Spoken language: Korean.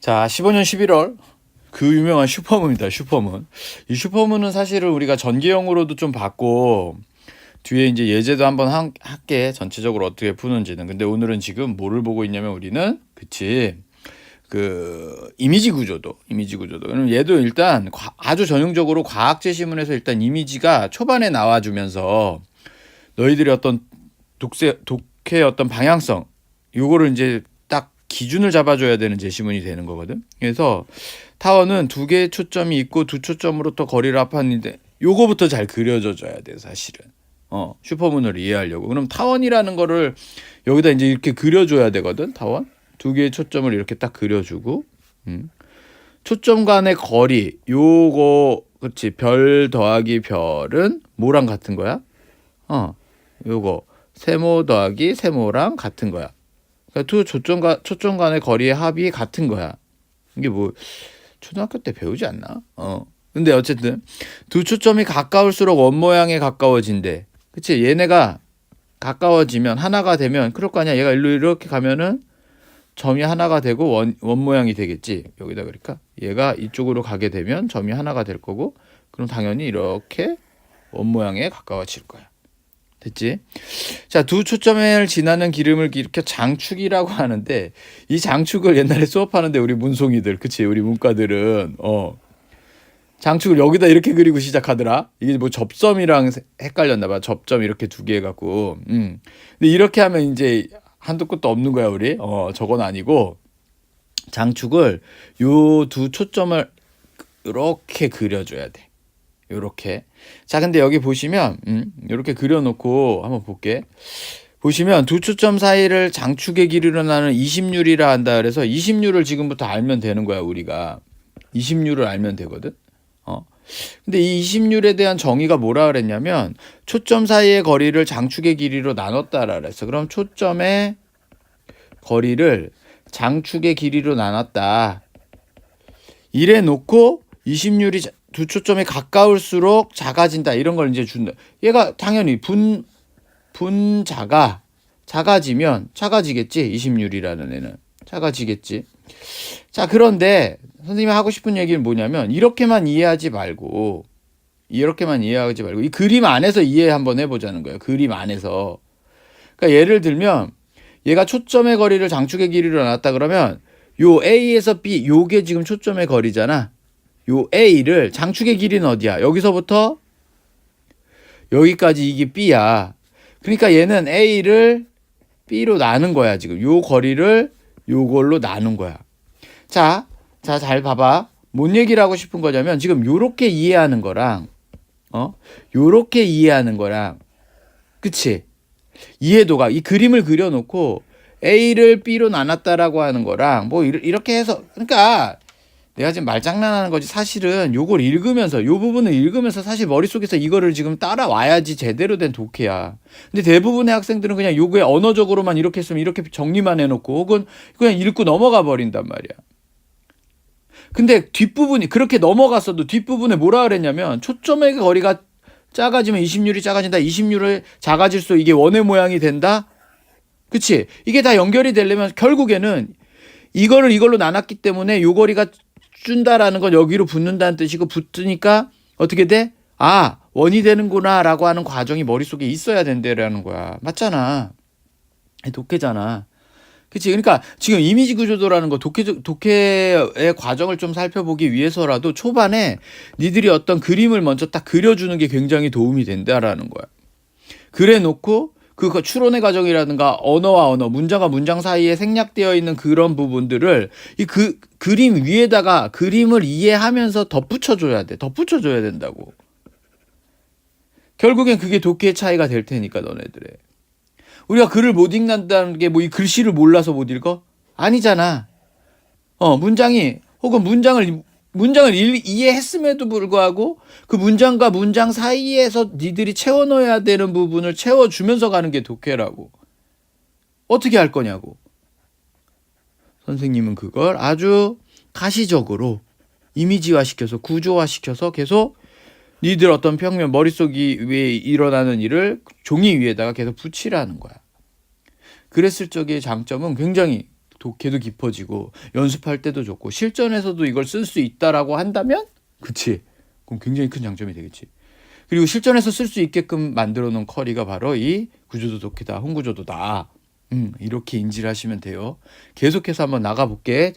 자, 15년 11월 그 유명한 슈퍼문입니다. 슈퍼문. 이 슈퍼문은 사실은 우리가 전기형으로도 좀 봤고 뒤에 이제 예제도 한번 한- 할게 전체적으로 어떻게 푸는지는. 근데 오늘은 지금 뭐를 보고 있냐면 우리는 그치 그 이미지 구조도 이미지 구조도. 그럼 얘도 일단 과- 아주 전형적으로 과학 제 시문에서 일단 이미지가 초반에 나와주면서 너희들이 어떤 독세 독해의 어떤 방향성 요거를 이제 딱 기준을 잡아줘야 되는 제시문이 되는 거거든. 그래서 타원은 두 개의 초점이 있고 두 초점으로부터 거리를 합하는데 요거부터 잘 그려져 줘야 돼 사실은. 어 슈퍼문을 이해하려고. 그럼 타원이라는 거를 여기다 이제 이렇게 그려줘야 되거든. 타원 두 개의 초점을 이렇게 딱 그려주고. 음. 초점 간의 거리 요거 그치 별 더하기 별은 뭐랑 같은 거야? 어 요거 세모 더하기 세모랑 같은 거야. 그러니까 두 초점 간 초점 간의 거리의 합이 같은 거야. 이게 뭐 초등학교 때 배우지 않나? 어. 근데 어쨌든 두 초점이 가까울수록 원 모양에 가까워진대. 그치? 얘네가 가까워지면 하나가 되면 그럴 거 아니야. 얘가 일로 이렇게 가면은 점이 하나가 되고 원, 원 모양이 되겠지. 여기다 그러니까 얘가 이쪽으로 가게 되면 점이 하나가 될 거고 그럼 당연히 이렇게 원 모양에 가까워질 거야. 됐지? 자, 두 초점을 지나는 기름을 이렇게 장축이라고 하는데 이 장축을 옛날에 수업하는데 우리 문송이들, 그치? 우리 문과들은 어 장축을 여기다 이렇게 그리고 시작하더라. 이게 뭐 접점이랑 헷갈렸나 봐. 접점 이렇게 두 개 갖고. 음. 근데 이렇게 하면 이제 한도 끝도 없는 거야, 우리. 어, 저건 아니고 장축을 요 두 초점을 이렇게 그려줘야 돼. 요렇게. 자, 근데 여기 보시면, 음, 요렇게 그려놓고 한번 볼게. 보시면 두 초점 사이를 장축의 길이로 나는 20률이라 한다 그래서 20률을 지금부터 알면 되는 거야, 우리가. 20률을 알면 되거든. 어. 근데 이 20률에 대한 정의가 뭐라 그랬냐면 초점 사이의 거리를 장축의 길이로 나눴다라 그랬어. 그럼 초점의 거리를 장축의 길이로 나눴다. 이래 놓고 20률이 자- 두 초점에 가까울수록 작아진다. 이런 걸 이제 준다. 얘가 당연히 분 분자가 작아지면 작아지겠지. 20률이라는 애는 작아지겠지. 자, 그런데 선생님이 하고 싶은 얘기는 뭐냐면 이렇게만 이해하지 말고 이렇게만 이해하지 말고 이 그림 안에서 이해 한번 해보자는 거예요. 그림 안에서. 그러니까 예를 들면 얘가 초점의 거리를 장축의 길이로 놨다 그러면 요 A에서 B 요게 지금 초점의 거리잖아. 요 A를 장축의 길이는 어디야? 여기서부터 여기까지 이게 B야. 그러니까 얘는 A를 B로 나눈 거야, 지금. 요 거리를 요걸로 나눈 거야. 자, 자, 잘 봐봐. 뭔 얘기를 하고 싶은 거냐면 지금 요렇게 이해하는 거랑 어? 요렇게 이해하는 거랑 그치? 이해도가 이 그림을 그려놓고 A를 B로 나눴다라고 하는 거랑 뭐 이렇게 해서 그러니까 내가 지금 말장난하는 거지 사실은 요걸 읽으면서 요 부분을 읽으면서 사실 머릿속에서 이거를 지금 따라와야지 제대로 된 독해야. 근데 대부분의 학생들은 그냥 요거에 언어적으로만 이렇게 했으면 이렇게 정리만 해놓고 혹은 그냥 읽고 넘어가 버린단 말이야. 근데 뒷부분이 그렇게 넘어갔어도 뒷부분에 뭐라 그랬냐면 초점의 거리가 작아지면 20률이 작아진다. 20률을 작아질수록 이게 원의 모양이 된다. 그치? 이게 다 연결이 되려면 결국에는 이거를 이걸로 나눴기 때문에 요 거리가 준다라는 건 여기로 붙는다는 뜻이고 붙으니까 어떻게 돼? 아, 원이 되는구나 라고 하는 과정이 머릿속에 있어야 된다라는 거야. 맞잖아. 독해잖아. 그치? 그러니까 지금 이미지 구조도라는 거 독해, 독해의 과정을 좀 살펴보기 위해서라도 초반에 니들이 어떤 그림을 먼저 딱 그려주는 게 굉장히 도움이 된다라는 거야. 그래 놓고 그 추론의 과정이라든가 언어와 언어, 문장과 문장 사이에 생략되어 있는 그런 부분들을 이 그 그림 위에다가 그림을 이해하면서 덧붙여 줘야 돼. 덧붙여 줘야 된다고. 결국엔 그게 독해의 차이가 될 테니까 너네들의. 우리가 글을 못 읽는다는 게 뭐 이 글씨를 몰라서 못 읽어? 아니잖아. 어, 문장이 혹은 문장을 문장을 일- 이해했음에도 불구하고 그 문장과 문장 사이에서 니들이 채워 넣어야 되는 부분을 채워 주면서 가는 게 독해라고. 어떻게 할 거냐고. 선생님은 그걸 아주 가시적으로 이미지화 시켜서 구조화 시켜서 계속 니들 어떤 평면 머릿속 위에 일어나는 일을 종이 위에다가 계속 붙이라는 거야. 그랬을 적의 장점은 굉장히 독해도 깊어지고 연습할 때도 좋고 실전에서도 이걸 쓸 수 있다라고 한다면 그치. 그럼 굉장히 큰 장점이 되겠지. 그리고 실전에서 쓸 수 있게끔 만들어 놓은 커리가 바로 이 구조도 독해다 홍구조도다. 음, 이렇게 인지를 하시면 돼요. 계속해서 한번 나가 볼게